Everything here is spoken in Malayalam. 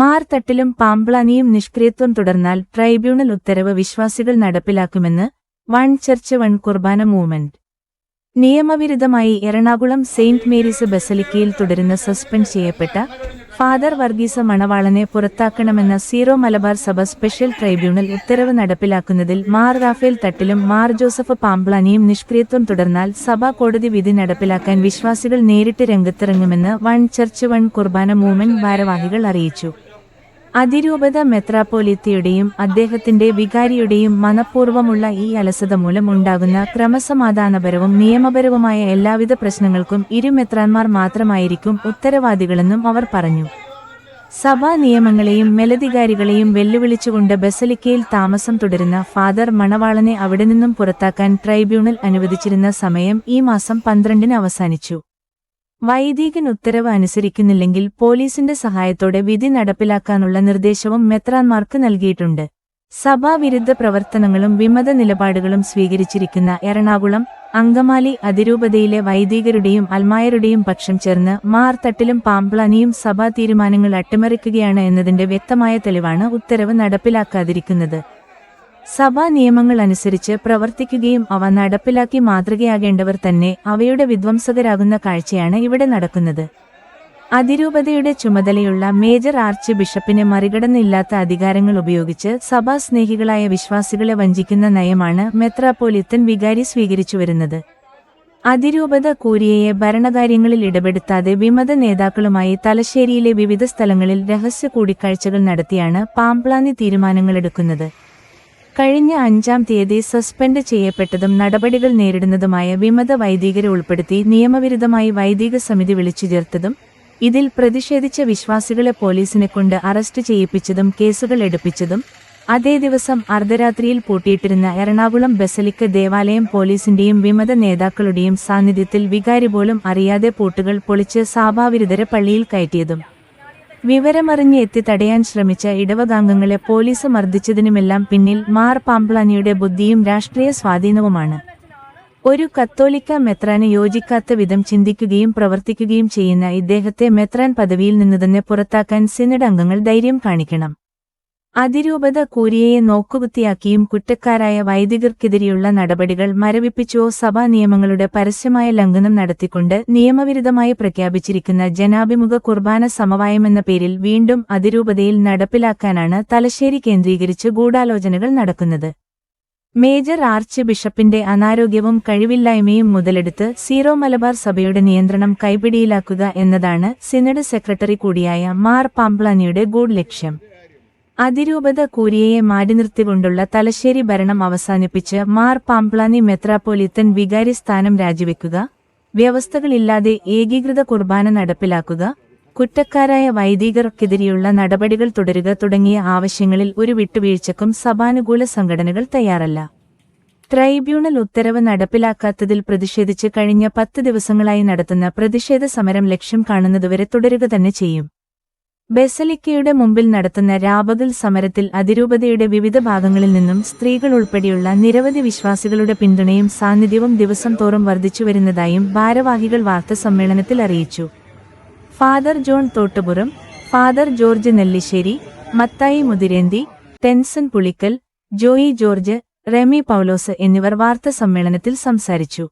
മാർത്തട്ടിലും പാമ്പ്ളാനിയും നിഷ്ക്രിയത്വം തുടർന്നാൽ ട്രൈബ്യൂണൽ ഉത്തരവ് വിശ്വാസികൾ നടപ്പിലാക്കുമെന്ന് one church one Kurbana movement. നിയമവിരുദ്ധമായി എറണാകുളം സെയിന്റ് മേരീസ് ബസലിക്കയിൽ തുടരുന്ന സസ്പെൻഡ് ചെയ്യപ്പെട്ട ഫാദർ വർഗീസ മണവാളനെ പുറത്താക്കണമെന്ന സീറോ മലബാർ സഭ സ്പെഷ്യൽ ട്രൈബ്യൂണൽ ഉത്തരവ് നടപ്പിലാക്കുന്നതിൽ മാർ റാഫേൽ തട്ടിലും മാർ ജോസഫ് പാമ്പ്ളാനിയും നിഷ്ക്രിയത്വം തുടർന്നാൽ സഭാ കോടതി വിധി നടപ്പിലാക്കാൻ വിശ്വാസികൾ നേരിട്ട് രംഗത്തിറങ്ങുമെന്ന് one church one Kurbana movement ഭാരവാഹികൾ അറിയിച്ചു. അതിരൂപത മെത്രാപ്പോലിത്തയുടെയും അദ്ദേഹത്തിന്റെ വികാരിയുടെയും മനഃപൂർവമുള്ള ഈ അലസത മൂലം ഉണ്ടാകുന്ന ക്രമസമാധാനപരവും നിയമപരവുമായ എല്ലാവിധ പ്രശ്നങ്ങൾക്കും ഇരു മെത്രാന്മാർ മാത്രമായിരിക്കും ഉത്തരവാദികളെന്നും അവർ പറഞ്ഞു. സഭാ നിയമങ്ങളെയും മേലധികാരികളെയും വെല്ലുവിളിച്ചുകൊണ്ട് ബസലിക്കയിൽ താമസം തുടരുന്ന ഫാദർ മണവാളനെ അവിടെ നിന്നും പുറത്താക്കാൻ ട്രൈബ്യൂണൽ അനുവദിച്ചിരുന്ന സമയം ഈ മാസം പന്ത്രണ്ടിന് അവസാനിച്ചു. വൈദികൻ ഉത്തരവ് അനുസരിക്കുന്നില്ലെങ്കിൽ പോലീസിന്റെ സഹായത്തോടെ വിധി നടപ്പിലാക്കാനുള്ള നിർദ്ദേശവും മെത്രാൻമാർക്ക് നൽകിയിട്ടുണ്ട്. സഭാവിരുദ്ധ പ്രവർത്തനങ്ങളും വിമത നിലപാടുകളും സ്വീകരിച്ചിരിക്കുന്ന എറണാകുളം അങ്കമാലി അതിരൂപതയിലെ വൈദികരുടെയും അൽമായരുടെയും പക്ഷം ചേർന്ന് മാർത്തട്ടിലും പാമ്പ്ളാനിയും സഭാ തീരുമാനങ്ങൾ അട്ടിമറിക്കുകയാണ് എന്നതിന്റെ വ്യക്തമായ തെളിവാണ് ഉത്തരവ് നടപ്പിലാക്കാതിരിക്കുന്നത്. സഭാ നിയമങ്ങൾ അനുസരിച്ച് പ്രവർത്തിക്കുകയും അവ നടപ്പിലാക്കി മാതൃകയാകേണ്ടവർ തന്നെ അവയുടെ വിധ്വംസകരാകുന്ന കാഴ്ചയാണ് ഇവിടെ നടക്കുന്നത്. അതിരൂപതയുടെ ചുമതലയുള്ള മേജർ ആർച്ച് ബിഷപ്പിനെ മറികടന്നില്ലാത്ത അധികാരങ്ങൾ ഉപയോഗിച്ച് സഭാ സ്നേഹികളായ വിശ്വാസികളെ വഞ്ചിക്കുന്ന നയമാണ് മെത്രാപ്പോലിത്തൻ വികാരി സ്വീകരിച്ചു വരുന്നത്. അതിരൂപത കൂരിയയെ ഭരണകാര്യങ്ങളിൽ ഇടപെടുത്താതെ വിമത നേതാക്കളുമായി തലശ്ശേരിയിലെ വിവിധ സ്ഥലങ്ങളിൽ രഹസ്യ കൂടിക്കാഴ്ചകൾ നടത്തിയാണ് പാംപ്ലാനി തീരുമാനങ്ങളെടുക്കുന്നത്. കഴിഞ്ഞ അഞ്ചാം തീയതി സസ്പെൻഡ് ചെയ്യപ്പെട്ടതും നടപടികൾ നേരിടുന്നതുമായ വിമത വൈദികരെ ഉൾപ്പെടുത്തി നിയമവിരുദ്ധമായി വൈദിക സമിതി വിളിച്ചു ചേർത്തതും ഇതിൽ പ്രതിഷേധിച്ച വിശ്വാസികളെ പോലീസിനെ കൊണ്ട് അറസ്റ്റ് ചെയ്യിപ്പിച്ചതും കേസുകൾ എടുപ്പിച്ചതും അതേ ദിവസം അർദ്ധരാത്രിയിൽ പൂട്ടിയിട്ടിരുന്ന എറണാകുളം ബസലിക്ക ദേവാലയം പോലീസിന്റെയും വിമത നേതാക്കളുടെയും സാന്നിധ്യത്തിൽ വികാരി പോലും അറിയാതെ പൂട്ടുകൾ പൊളിച്ച് സാഭാവിരുദ്ധരെ പള്ളിയിൽ കയറ്റിയതും. വിവരമറിഞ്ഞ് എത്തി തടയാൻ ശ്രമിച്ച ഇടവകാംഗങ്ങളെ പോലീസ് മർദ്ദിച്ചതിനുമെല്ലാം പിന്നിൽ മാർ പാംപ്ലാനിയുടെ ബുദ്ധിയും രാഷ്ട്രീയ സ്വാധീനവുമാണ്. ഒരു കത്തോലിക്ക മെത്രാന് യോജിക്കാത്ത വിധം ചിന്തിക്കുകയും പ്രവർത്തിക്കുകയും ചെയ്യുന്ന ഇദ്ദേഹത്തെ മെത്രാൻ പദവിയിൽ നിന്ന് തന്നെ പുറത്താക്കാൻ സിനഡ് അംഗങ്ങൾ ധൈര്യം കാണിക്കണം. അതിരൂപത കൂരിയയെ നോക്കുകുത്തിയാക്കിയും കുറ്റക്കാരായ വൈദികർക്കെതിരെയുള്ള നടപടികൾ മരവിപ്പിച്ചോ. സഭാ നിയമങ്ങളുടെ പരസ്യമായ ലംഘനം നടത്തിക്കൊണ്ട് നിയമവിരുദ്ധമായി പ്രഖ്യാപിച്ചിരിക്കുന്ന ജനാഭിമുഖ കുർബാന സമവായമെന്ന പേരിൽ വീണ്ടും അതിരൂപതയിൽ നടപ്പിലാക്കാനാണ് തലശ്ശേരി കേന്ദ്രീകരിച്ച് ഗൂഢാലോചനകൾ നടക്കുന്നത്. മേജർ ആർച്ച് ബിഷപ്പിന്റെ അനാരോഗ്യവും കഴിവില്ലായ്മയും മുതലെടുത്ത് സീറോ മലബാർ സഭയുടെ നിയന്ത്രണം കൈപിടിയിലാക്കുക എന്നതാണ് സിനഡ് സെക്രട്ടറി കൂടിയായ മാർ പാംപ്ലാനിയുടെ ഗൂഢ ലക്ഷ്യം. അതിരൂപത കൂരിയയെ മാറ്റിനിർത്തിക്കൊണ്ടുള്ള തലശ്ശേരി ഭരണം അവസാനിപ്പിച്ച് മാർ പാംപ്ലാനി മെത്രാപ്പോലിത്തൻ വികാരി സ്ഥാനം രാജിവെക്കുക വ്യവസ്ഥകളില്ലാതെ ഏകീകൃത കുർബാന നടപ്പിലാക്കുക കുറ്റക്കാരായ വൈദികർക്കെതിരെയുള്ള നടപടികൾ തുടരുക തുടങ്ങിയ ആവശ്യങ്ങളിൽ ഒരു വിട്ടുവീഴ്ചക്കും സഭാനുകൂല സംഘടനകൾ തയ്യാറല്ല. ട്രൈബ്യൂണൽ ഉത്തരവ് നടപ്പിലാക്കാത്തതിൽ പ്രതിഷേധിച്ച് കഴിഞ്ഞ പത്ത് ദിവസങ്ങളായി നടത്തുന്ന പ്രതിഷേധ സമരം ലക്ഷ്യം കാണുന്നതുവരെ തുടരുക തന്നെ ചെയ്യും. ബെസലിക്കയുടെ മുമ്പിൽ നടത്തുന്ന രാപകൽ സമരത്തിൽ അതിരൂപതയുടെ വിവിധ ഭാഗങ്ങളിൽ നിന്നും സ്ത്രീകൾ ഉൾപ്പെടെയുള്ള നിരവധി വിശ്വാസികളുടെ പിന്തുണയും സാന്നിധ്യവും ദിവസം തോറും വർദ്ധിച്ചുവരുന്നതായും ഭാരവാഹികൾ വാർത്താസമ്മേളനത്തിൽ അറിയിച്ചു. Father John Thottupuram father George Nellissery Mathai Muthirenthi Tenson Pulickal Joy George Remy Paulose എന്നിവർ വാർത്താസമ്മേളനത്തിൽ സംസാരിച്ചു.